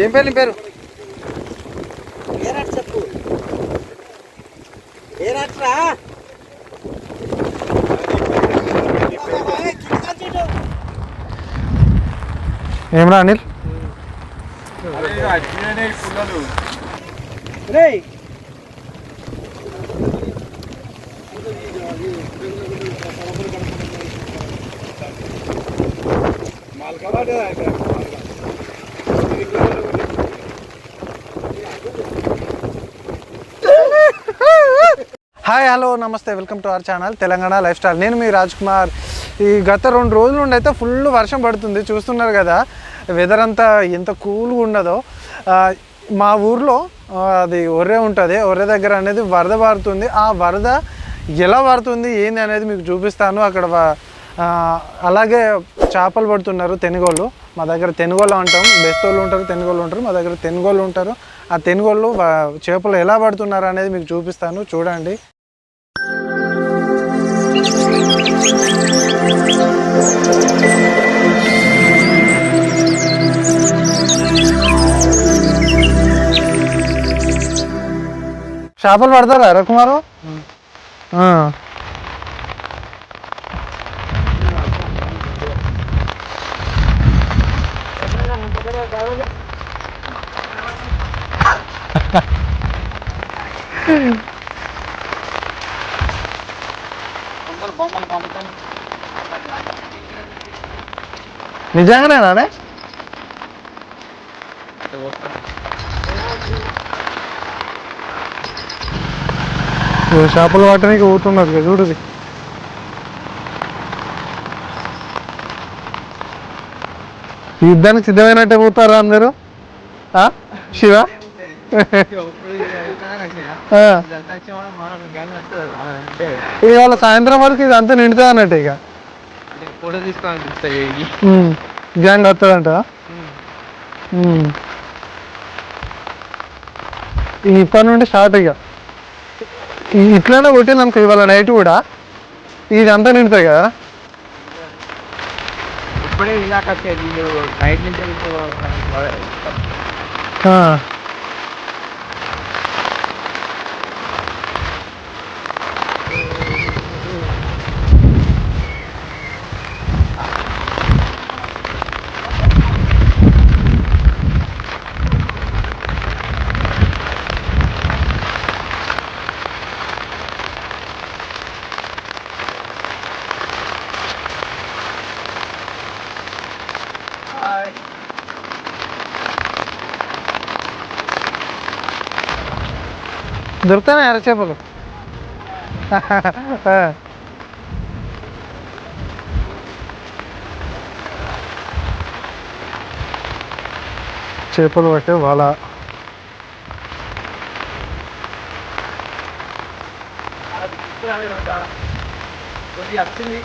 ఏం పేరు నీ పేరు? ఏరట్ చెప్పు. ఏరట్రా? ఏమరా అనిల్? రేయ్. హాయ్ హలో నమస్తే welcome to our channel Telangana lifestyle. నేను మీ రాజ్ కుమార్ ఈ గత రెండు రోజుల నుండి అయితే ఫుల్ వర్షం పడుతుంది చూస్తున్నారు కదా. వెదర్ అంతా ఎంత కూల్గా ఉండదో మా ఊర్లో అది ఒర్రె ఉంటుంది ఒర్రె దగ్గర అనేది వరద పారుతుంది ఆ వరద ఎలా పడుతుంది ఏంది అనేది మీకు చూపిస్తాను. అక్కడ అలాగే చేపలు పడుతున్నారు తెనుగోళ్ళు. మా దగ్గర తెనుగోళ్ళు అంటాం. బెస్తోళ్ళు ఉంటారు తెనుగోళ్ళు ఉంటారు. మా దగ్గర తెనుగోళ్ళు ఉంటారు. ఆ తెనుగోళ్ళు చేపలు ఎలా పడుతున్నారు అనేది మీకు చూపిస్తాను. చూడండి. చేపలు పడతారా రకుమారు ఆ. నిజంగానేనా ఓ చేపలు పట్టడానికి పోతున్నారు కదా చూడది యుద్ధానికి సిద్ధమైనట్టే పోతారా అందరూ? ఆ? శివ? ఇవాళ సాయంత్రం వరకు ఇది అంతా నిండుతుంది అన్నట్టు ఇక. ఫోటో. గ్యాంగ్ వస్తుందంట ఇప్పటి నుండి స్టార్ట్ ఇక. ఇట్లనే కొట్టింది అనుకో ఇవాళ నైట్ కూడా. ఇది అంతా నిండుతాయి కదా ఇప్పుడే వచ్చేది. బయట నుంచి దొరుకుతానే? ఎర్ర చేపలు చేపలు పట్టే వాళ్ళ. వచ్చింది.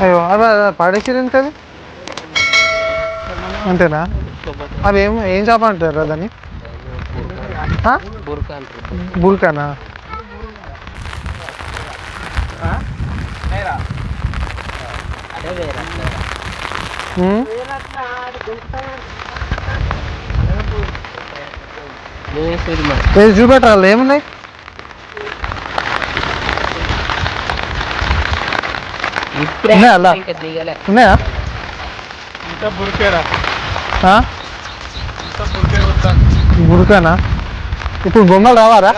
అయ్యో అవి పడేసిరు ఎంత అది? అంతేనా? అవి ఏం ఏం చేప అంటారు దాన్ని? ఆ? బుల్కానా అదే వేరే ఉమ్. ఏది చూపెట్టాలి ఏమున్నాయి ఉన్నాయా అలా? ఇంకా దిగలే ఉన్నాయా ఇంకా బురికేరా ఆ? ఇంకా బురికే వస్తా బుడకానా ఇప్పుడు బొమ్మలు రావారా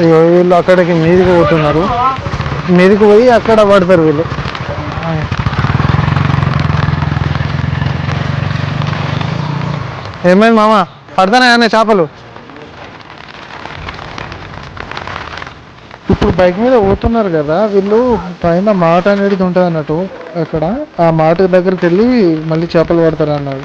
అయ్యో వీళ్ళు అక్కడికి మీదికి పోతున్నారు. మీదికి పోయి అక్కడ పడతారు వీళ్ళు. ఏమైంది మామ పడతానే చేపలు? ఇప్పుడు బైక్ మీద పోతున్నారు కదా వీళ్ళు పైన మాట అనేది ఉంటుంది అన్నట్టు అక్కడ ఆ మాట దగ్గరికి వెళ్ళి మళ్ళీ చేపలు పడతారు అన్నారు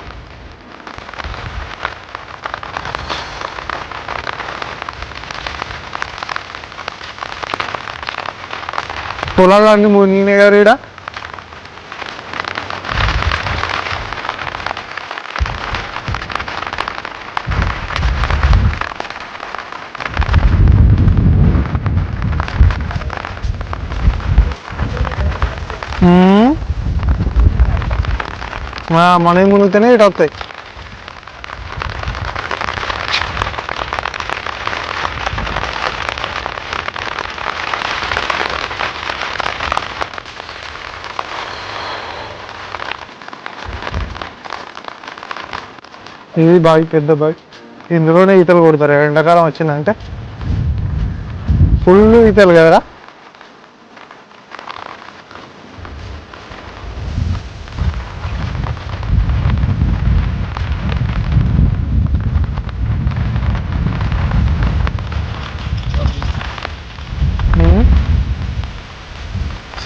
పొలాలన్నీ మునిగినాయి గారు ఇక్కడ మా ఆ, మనవి మునిగితేనే ఇటు వస్తాయి. ఇది బావి పెద్ద బావి. ఇందులోనే ఈతలు కొడతారు. ఎండాకాలం వచ్చిందంటే ఫుల్ ఈతలు కదరా.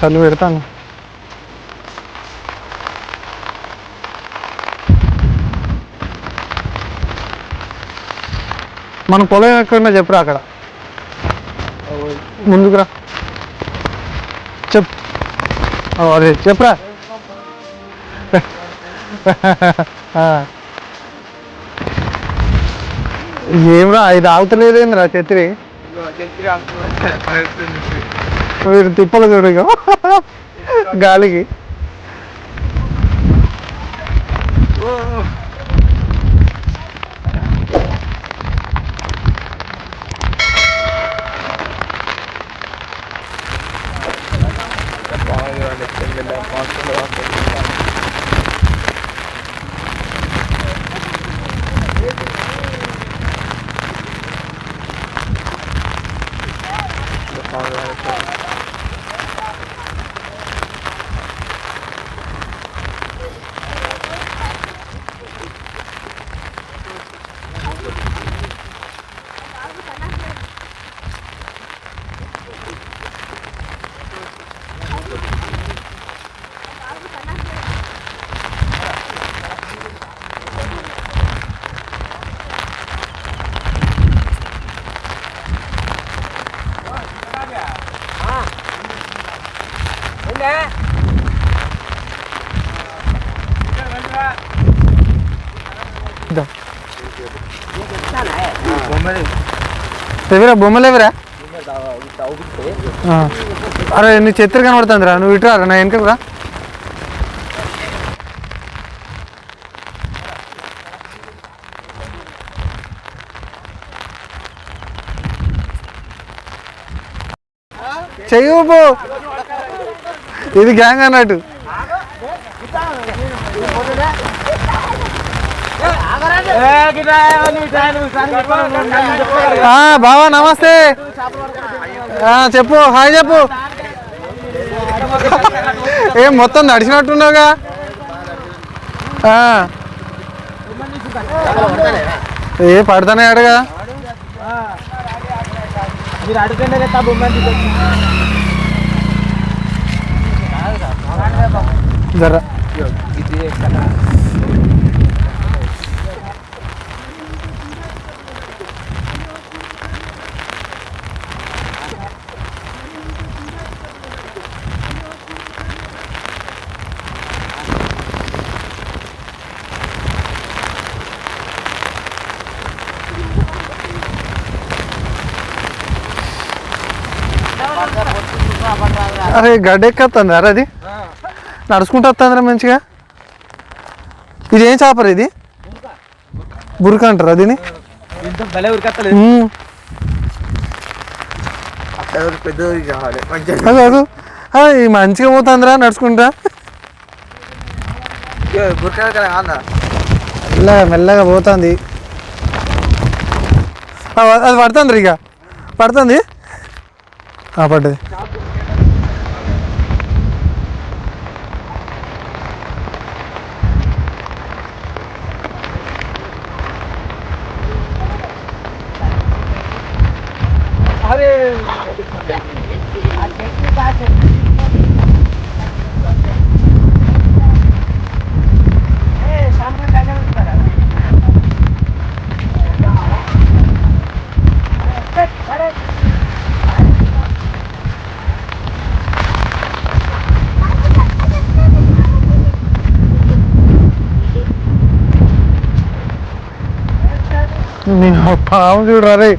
చదువు పెడతాను. మన పొలం ఎక్కడున్నా చెప్పురా అక్కడ? ముందుకురా. చెప్ అదే చెప్పురా. ఏమ్రా ఇది ఆగుతలేదేంద్రా చెత్రి వీడు తిప్పలు చూడు ఇక గాలికి ఇద్దాం. ఎవరా బొమ్మలు ఎవరా? ఆ. అరే నీ చిత్ర కనబడుతుందిరా నువ్వు ఇటురా నా వెనకకు రా. చెయ్యబో ఇది గ్యాంగ్ అన్నట్టు. బావా నమస్తే. చెప్పు హాయ్ చెప్పు. ఏం మొత్తం నడిచినట్టున్నావుగా? ఏ పడతానే అడగా మీరు అరే గడ్డ ఎక్కత్తుంది అరే అది. నడుచుకుంటూ వస్తుందిరా మంచిగా. ఇది ఏం చేపరు ఇది? బురక అంటారా అదు అదు ఆ, ఈ మంచిగా పోతుందిరా నడుచుకుంటా. కాదా? మెల్లగా మెల్లగా పోతుంది. ఆ, అది పడుతుంది ఇక. పడుతుంది? ఆ, పడ్డది అరే నీ పాము చూడరా రే.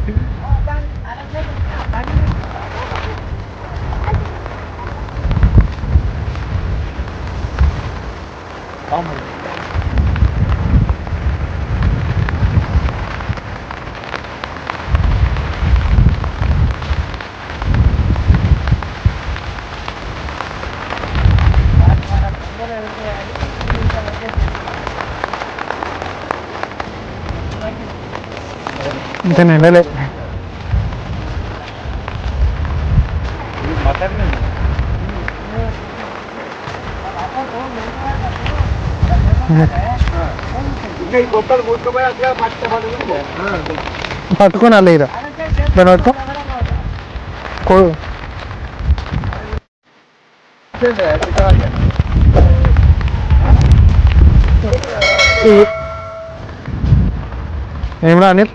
ఇంకా నిండలే పట్టుకొని అల్ల ఇరా దాన్ని పట్టుకో కో ఏమరా అనిల్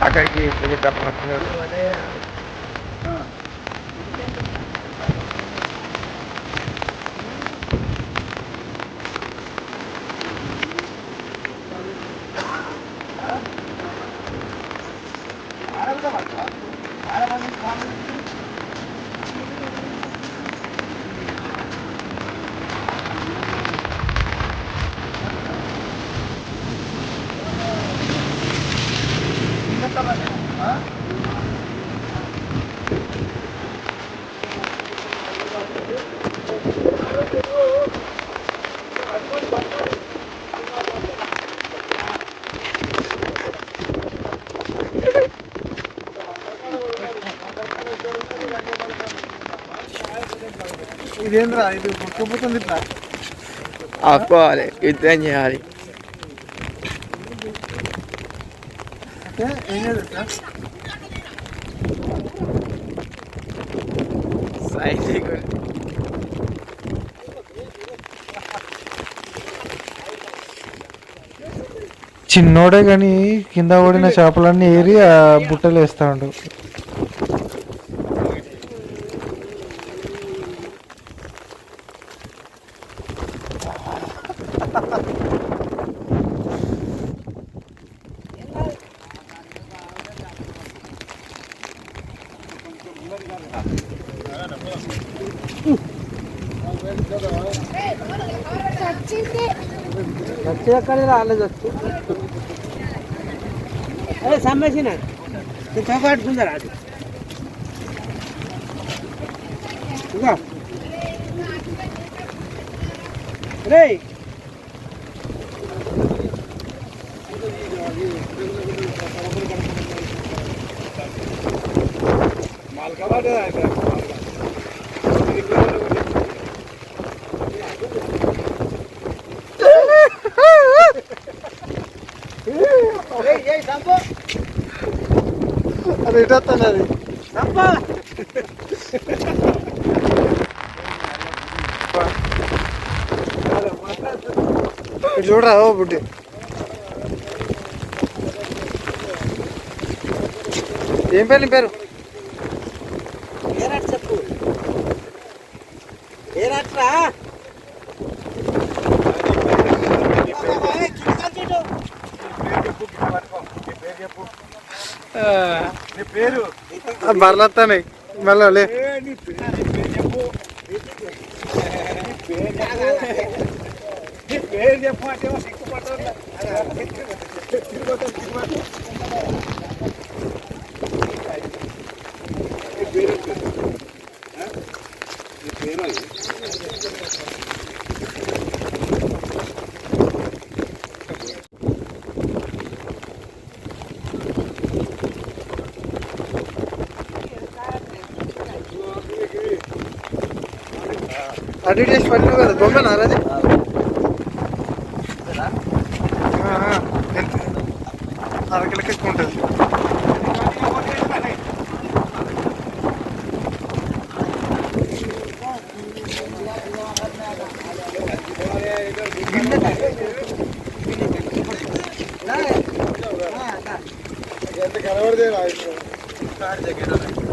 아까 이렇게 보니까 이게 되게 답답한 거. ఇదేంద్రా? ఇది ముక్కపోతుంది ఇట్లా. ఆపుకోవాలి యుద్ధం చేయాలి. ఏం చిన్నోడే కానీ కింద పడిన చేపలన్నీ ఏరి ఆ బుట్టలు వేస్తా ఉండు వచ్చేక్కడ రాలేదు వచ్చు అదే సమ్మేసిన తోపాటుకుందరా అది ఇగో రే అది ఇటొస్తుంది ఇటు చూడరా ఓ బుడ్డి ఏం పేరు నీ పేరు? ఏరాట చెప్పు. ఏరాట్రా? బర్లత్తాయి మళ్ళీ చెప్పు. అంటే చేసి పట్టినావు కదా దొంగనా అది అరకిలకి ఎక్కువ ఉంటుంది.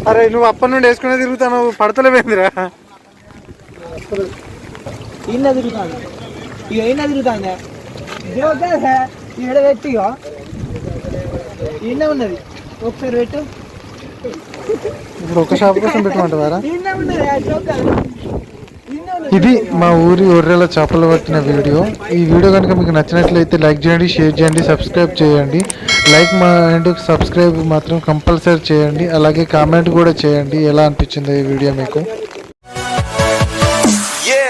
అరే నువ్వు అప్పటి నుండి వేసుకునే తిరుగుతాను పడతలేవేందిరా? ఈయన తిరుగుతాను ఇక ఈయన ఈడ పెట్టి ఈయన ఉన్నది. ఒకసారి పెట్టు. ఇప్పుడు ఒక షాప్ కోసం పెట్టమంటారా ఇది మా ఊరి ఒర్రెల చేపలు పట్టిన వీడియో. ఈ వీడియో కనుక మీకు నచ్చినట్లయితే లైక్ చేయండి షేర్ చేయండి సబ్స్క్రైబ్ చేయండి. లైక్ మా అండ్ సబ్స్క్రైబ్ మాత్రం కంపల్సరీ చేయండి. అలాగే కామెంట్ కూడా చేయండి. ఎలా అనిపించింది ఈ వీడియో మీకు.